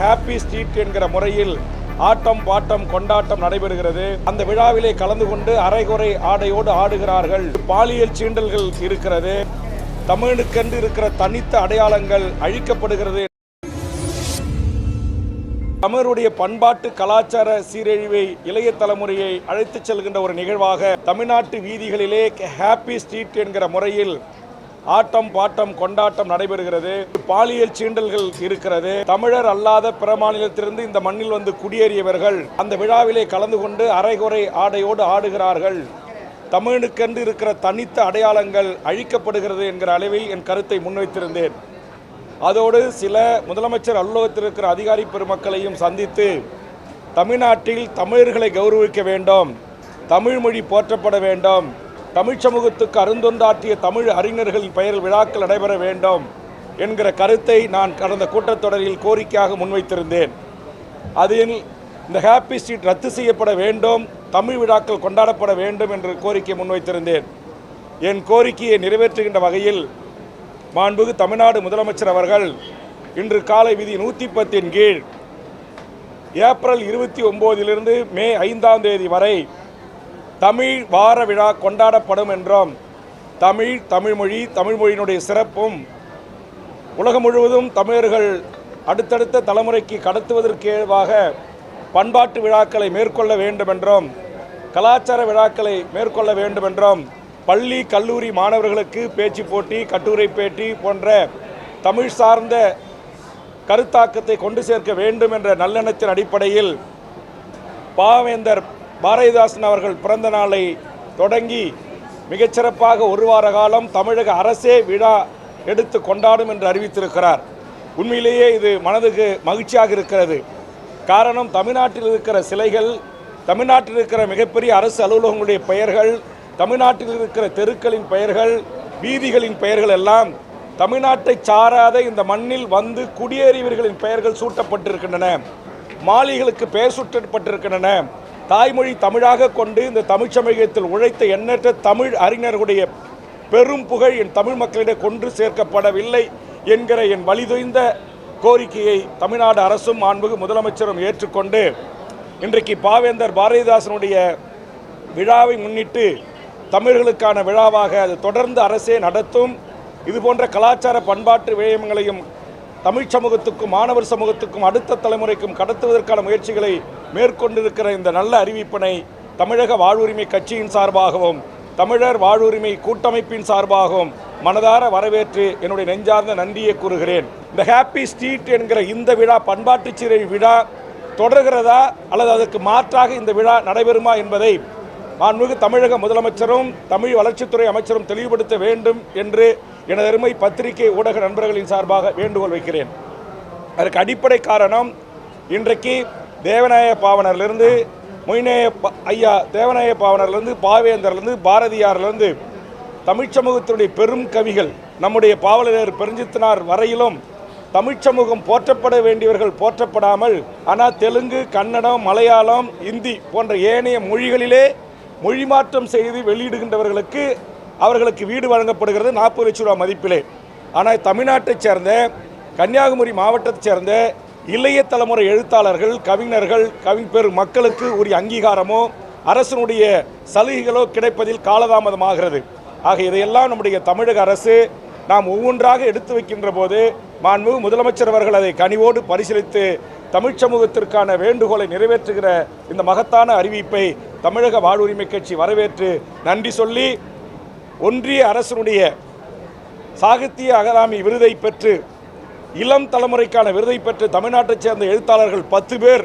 Happy street என்கிற முறையில் ஆட்டம் bottom கொண்டாட்டம் நடைபெறுகிறது. அந்த விழாவிலே கலந்து கொண்டு அரைகுறை ஆடையோடு ஆடுகிறார்கள். பாலியல் சீண்டல்கள் இருக்கிறது. தமிழுக்கென்று இருக்கிற தனித்த அடையாளங்கள் அழிக்கப்படுகிறது. தமிழருடைய பண்பாட்டு கலாச்சார சீரழிவை இளைய தலைமுறையை அழைத்துச் செல்கின்ற ஒரு நிகழ்வாக தமிழ்நாட்டு வீதிகளிலே ஹாப்பி ஸ்ட்ரீட் என்கிற முறையில் ஆட்டம் பாட்டம் கொண்டாட்டம் நடைபெறுகிறது. பாலியல் சீண்டல்கள் இருக்கிறது. தமிழர் அல்லாத பிற மாநிலத்திலிருந்து இந்த மண்ணில் வந்து குடியேறியவர்கள் அந்த விழாவிலே கலந்து கொண்டு அரைகுறை ஆடையோடு ஆடுகிறார்கள். தமிழனுக்கென்று இருக்கிற தனித்த அடையாளங்கள் அழிக்கப்படுகிறது என்கிற அளவில் என் கருத்தை முன்வைத்திருந்தேன். அதோடு சில முதலமைச்சர் அலுவலகத்தில் இருக்கிற அதிகாரி பெருமக்களையும் சந்தித்து தமிழ்நாட்டில் தமிழர்களை கௌரவிக்க வேண்டும். தமிழ் மொழி போற்றப்பட வேண்டும். தமிழ் சமூகத்துக்கு அருந்தொண்டாற்றிய தமிழ் அறிஞர்களின் பெயரில் விழாக்கள் நடைபெற வேண்டும் என்கிற கருத்தை நான் கடந்த கூட்டத்தொடரில் கோரிக்கையாக முன்வைத்திருந்தேன். அதில் இந்த ஹாப்பி ஸ்ட்ரீட் ரத்து செய்யப்பட வேண்டும் தமிழ் விழாக்கள் கொண்டாடப்பட வேண்டும் என்று கோரிக்கை முன்வைத்திருந்தேன். என் கோரிக்கையை நிறைவேற்றுகின்ற வகையில் மாண்புகு தமிழ்நாடு முதலமைச்சர் அவர்கள் இன்று காலை விதி நூற்றி பத்தின் கீழ் ஏப்ரல் இருபத்தி ஒம்போதிலிருந்து மே ஐந்தாம் தேதி வரை தமிழ் வார விழா கொண்டாடப்படும் என்றும் தமிழ் தமிழ்மொழி தமிழ்மொழியினுடைய சிறப்பும் உலகம் முழுவதும் தமிழர்கள் அடுத்தடுத்த தலைமுறைக்கு கடத்துவதற்கு ஏதுவாக பண்பாட்டு விழாக்களை மேற்கொள்ள வேண்டும் என்றும் கலாச்சார விழாக்களை மேற்கொள்ள வேண்டும் என்றும் பள்ளி கல்லூரி மாணவர்களுக்கு பேச்சு போட்டி கட்டுரை பேட்டி போன்ற தமிழ் சார்ந்த கருத்தாக்கத்தை கொண்டு சேர்க்க வேண்டும் என்ற நல்லெண்ணத்தின் அடிப்படையில் பாவேந்தர் பாரதிதாசன் அவர்கள் பிறந்த நாளை தொடங்கி மிகச்சிறப்பாக ஒரு வார காலம் தமிழக அரசே விழா எடுத்து கொண்டாடும் என்று அறிவித்திருக்கிறார். உண்மையிலேயே இது மனதுக்கு மகிழ்ச்சியாக இருக்கிறது. காரணம் தமிழ்நாட்டில் இருக்கிற சிலைகள் தமிழ்நாட்டில் இருக்கிற மிகப்பெரிய அரசு அலுவலகங்களுடைய பெயர்கள் தமிழ்நாட்டில் இருக்கிற தெருக்களின் பெயர்கள் வீதிகளின் பெயர்கள் எல்லாம் தமிழ்நாட்டை சாராத இந்த மண்ணில் வந்து குடியேறியவர்களின் பெயர்கள் சூட்டப்பட்டிருக்கின்றன. மாளிகளுக்கு பெயர் சூட்டப்பட்டிருக்கின்றன. தாய்மொழி தமிழாக கொண்டு இந்த தமிழ் சமூகத்தில் உழைத்த எண்ணற்ற தமிழ் அறிஞர்களுடைய பெரும் புகழ் என் தமிழ் மக்களிடம் கொன்று சேர்க்கப்படவில்லை என்கிற என் வலிதொய்ந்த கோரிக்கையை தமிழ்நாடு அரசும் மாண்புகு முதலமைச்சரும் ஏற்றுக்கொண்டு இன்றைக்கு பாவேந்தர் பாரதிதாசனுடைய விழாவை முன்னிட்டு தமிழர்களுக்கான விழாவாக அது தொடர்ந்து அரசே நடத்தும். இது போன்ற கலாச்சார பண்பாட்டு விடயங்களையும் தமிழ் சமூகத்துக்கும் மாணவர் சமூகத்துக்கும் அடுத்த தலைமுறைக்கும் கடத்துவதற்கான முயற்சிகளை மேற்கொண்டிருக்கிற இந்த நல்ல அறிவிப்பினை தமிழக வாழ்வுரிமை கட்சியின் சார்பாகவும் தமிழர் வாழ்வுரிமை கூட்டமைப்பின் சார்பாகவும் மனதார வரவேற்று என்னுடைய நெஞ்சார்ந்த நன்றியை கூறுகிறேன். இந்த ஹாப்பி ஸ்ட்ரீட் என்கிற இந்த விழா பண்பாட்டு சிறை விழா தொடர்கிறதா அல்லது அதற்கு மாற்றாக இந்த விழா நடைபெறுமா என்பதை மாண்புமிகு தமிழக முதலமைச்சரும் தமிழ் வளர்ச்சித்துறை அமைச்சரும் தெளிவுபடுத்த வேண்டும் என்று எனது அருமை பத்திரிகை ஊடக நண்பர்களின் சார்பாக வேண்டுகோள் வைக்கிறேன். அதற்கு அடிப்படை காரணம் இன்றைக்கு தேவநாய பாவனர்லேருந்து மொய்நேய ஐயா தேவநாய பாவனர்லேருந்து பாவேந்தர்லேருந்து பாரதியார்லேருந்து தமிழ் சமூகத்தினுடைய பெரும் கவிகள் நம்முடைய பாவலர் பெருஞ்சித்தனார் வரையிலும் தமிழ் சமூகம் போற்றப்பட வேண்டியவர்கள் போற்றப்படாமல் ஆனால் தெலுங்கு கன்னடம் மலையாளம் இந்தி போன்ற ஏனைய மொழிகளிலே மொழி மாற்றம் செய்து வெளியிடுகின்றவர்களுக்கு அவர்களுக்கு வீடு வழங்கப்படுகிறது நாற்பது லட்ச ரூபா மதிப்பிலே. ஆனால் தமிழ்நாட்டைச் சேர்ந்த கன்னியாகுமரி மாவட்டத்தைச் சேர்ந்த இளைய தலைமுறை எழுத்தாளர்கள் கவிஞர்கள் கவிப்பெரு மக்களுக்கு உரிய அங்கீகாரமோ அரசனுடைய சலுகைகளோ கிடைப்பதில் காலதாமதமாகிறது. ஆக இதையெல்லாம் நம்முடைய தமிழக அரசு நாம் ஒவ்வொன்றாக எடுத்து வைக்கின்ற போது மாண்புமிகு முதலமைச்சர் அவர்கள் அதை கனிவோடு பரிசீலித்து தமிழ்ச் சமூகத்திற்கான வேண்டுகோளை நிறைவேற்றுகிற இந்த மகத்தான அறிவிப்பை தமிழக வாழ்வுரிமை கட்சி வரவேற்று நன்றி சொல்லி ஒன்றிய அரசனுடைய சாகித்ய அகராமி விருதை பெற்று இளம் தலைமுறைக்கான விருதை பெற்று தமிழ்நாட்டைச் சேர்ந்த எழுத்தாளர்கள் பத்து பேர்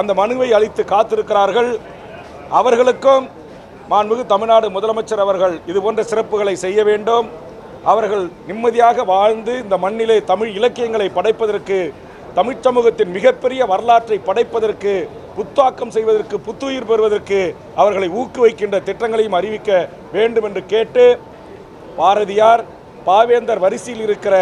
அந்த மனுவை அளித்து காத்திருக்கிறார்கள். அவர்களுக்கும் மாண்புமிகு தமிழ்நாடு முதலமைச்சர் அவர்கள் இது போன்ற சிறப்புகளை செய்ய வேண்டும். அவர்கள் நிம்மதியாக வாழ்ந்து இந்த மண்ணிலே தமிழ் இலக்கியங்களை படைப்பதற்கு தமிழ்ச் சமூகத்தின் மிகப்பெரிய வரலாற்றை படைப்பதற்கு புத்தாக்கம் செய்வதற்கு புத்துயிர் பெறுவதற்கு அவர்களை ஊக்குவிக்கின்ற திட்டங்களையும் அறிவிக்க வேண்டும் என்று கேட்டு பாரதியார் பாவேந்தர் வரிசையில் இருக்கிற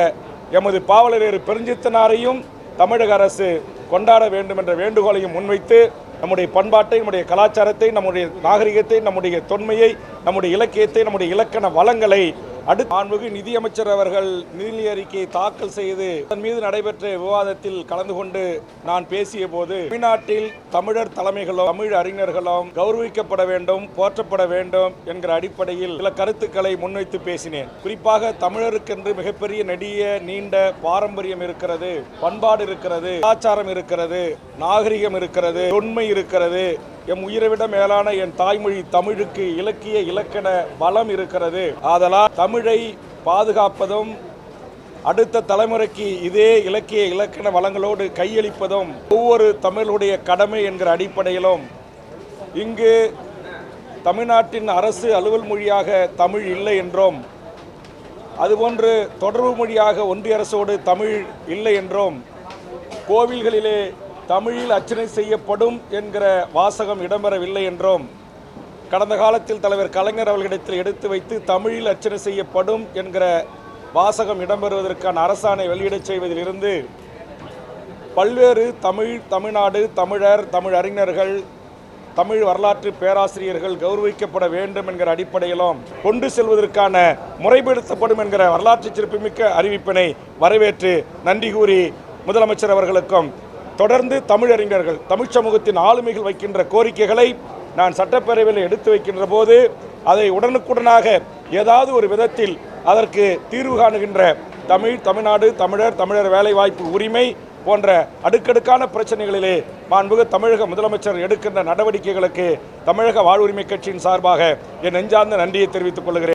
எமது பாவலரேறு பெருஞ்சித்தனாரையும் தமிழக அரசு கொண்டாட வேண்டும் என்ற வேண்டுகோளையும் முன்வைத்து நம்முடைய பண்பாட்டை நம்முடைய கலாச்சாரத்தை நம்முடைய நாகரிகத்தை நம்முடைய தொன்மையை நம்முடைய இலக்கியத்தை நம்முடைய இலக்கண வளங்களை அடுத்து மாண்புமிகு நிதியமைச்சர் அவர்கள் நிதி அறிக்கையை தாக்கல் செய்து அதன் மீது நடைபெற்ற விவாதத்தில் கலந்து கொண்டு நான் பேசிய போது தமிழ்நாட்டில் தமிழர் தலைமைகளும் தமிழ் அறிஞர்களும் கௌரவிக்கப்பட வேண்டும் போற்றப்பட வேண்டும் என்கிற அடிப்படையில் சில கருத்துக்களை முன்வைத்து பேசினேன். குறிப்பாக தமிழருக்கென்று மிகப்பெரிய நெடிய நீண்ட பாரம்பரியம் இருக்கிறது பண்பாடு இருக்கிறது கலாச்சாரம் இருக்கிறது நாகரிகம் இருக்கிறது தொன்மை இருக்கிறது எம் உயிரை விட மேலான என் தாய்மொழி தமிழுக்கு இலக்கிய இலக்கண வளம் இருக்கிறது. ஆதலால் தமிழை பாதுகாப்பதும் அடுத்த தலைமுறைக்கு இதே இலக்கிய இலக்கண வளங்களோடு கையளிப்பதும் ஒவ்வொரு தமிழுடைய கடமை என்கிற அடிப்படையிலும் இங்கு தமிழ்நாட்டின் அரசு அலுவல் மொழியாக தமிழ் இல்லை என்றும் அதுபோன்று தொடர்பு மொழியாக ஒன்றிய அரசோடு தமிழ் இல்லை என்றும் கோவில்களிலே தமிழில் அர்ச்சனை செய்யப்படும் என்கிற வாசகம் இடம்பெறவில்லை என்றும் கடந்த காலத்தில் தலைவர் கலைஞர் அவர்களிடத்தில் எடுத்து வைத்து தமிழில் அர்ச்சனை செய்யப்படும் என்கிற வாசகம் இடம்பெறுவதற்கான அரசாணை வெளியிடச் செய்வதிலிருந்து பல்வேறு தமிழ் தமிழ்நாடு தமிழர் தமிழ் அறிஞர்கள் தமிழ் வரலாற்று பேராசிரியர்கள் கௌரவிக்கப்பட வேண்டும் என்கிற அடிப்படையிலும் கொண்டு செல்வதற்கான முறைப்படுத்தப்படும் என்கிற வரலாற்று சிறப்புமிக்க அறிவிப்பினை வரவேற்று நன்றி கூறி முதலமைச்சர் அவர்களுக்கும் தொடர்ந்து தமிழறிஞர்கள் தமிழ் சமூகத்தின் ஆளுமைகள் வைக்கின்ற கோரிக்கைகளை நான் சட்டப்பேரவையில் எடுத்து வைக்கின்ற போது அதை உடனுக்குடனாக ஏதாவது ஒரு விதத்தில் அதற்கு தீர்வு காணுகின்ற தமிழ் தமிழ்நாடு தமிழர் தமிழர் வேலைவாய்ப்பு உரிமை போன்ற அடுக்கடுக்கான பிரச்சனைகளிலே மாண்புக தமிழக முதலமைச்சர் எடுக்கின்ற நடவடிக்கைகளுக்கு தமிழக வாழ்வுரிமை கட்சியின் சார்பாக என் நெஞ்சார்ந்த நன்றியை தெரிவித்துக் கொள்கிறேன்.